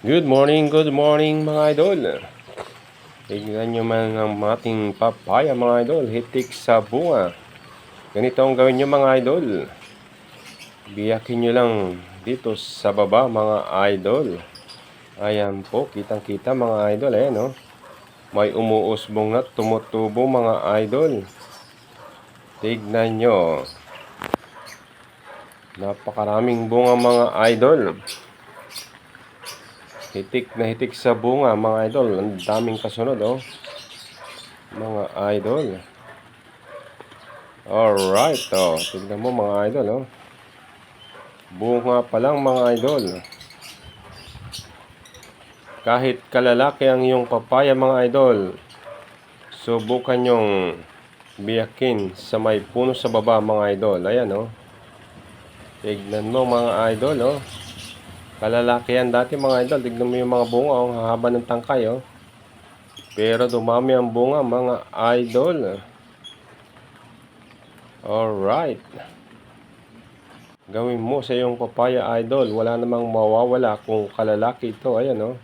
Good morning, good morning mga idol. Tignan nyo man ang ating papaya mga idol, hitik sa bunga. Ganito ang gawin nyo mga idol. Biyakin nyo lang dito sa baba mga idol. Ayan po, kitang kita mga idol. Ayan oh. May umuusbong na tumutubo mga idol. Tignan nyo. Napakaraming bunga mga idol. Hitik na hitik sa bunga mga idol. Ang daming kasunod oh. Mga idol. Alright oh. Tignan mo mga idol oh. Bunga pa lang mga idol. Kahit kalalaki ang iyong papaya mga idol, subukan yung biyakin sa may puno sa baba mga idol. Ayan oh. Tignan mo mga idol oh. Kalalaki yan dati mga idol. Tignan mo yung mga bunga oh. Ang haba ng tangkay oh. Pero dumami ang bunga mga idol. Alright. Gawin mo sa iyong papaya idol. Wala namang mawawala kung kalalaki ito. Ayan oh.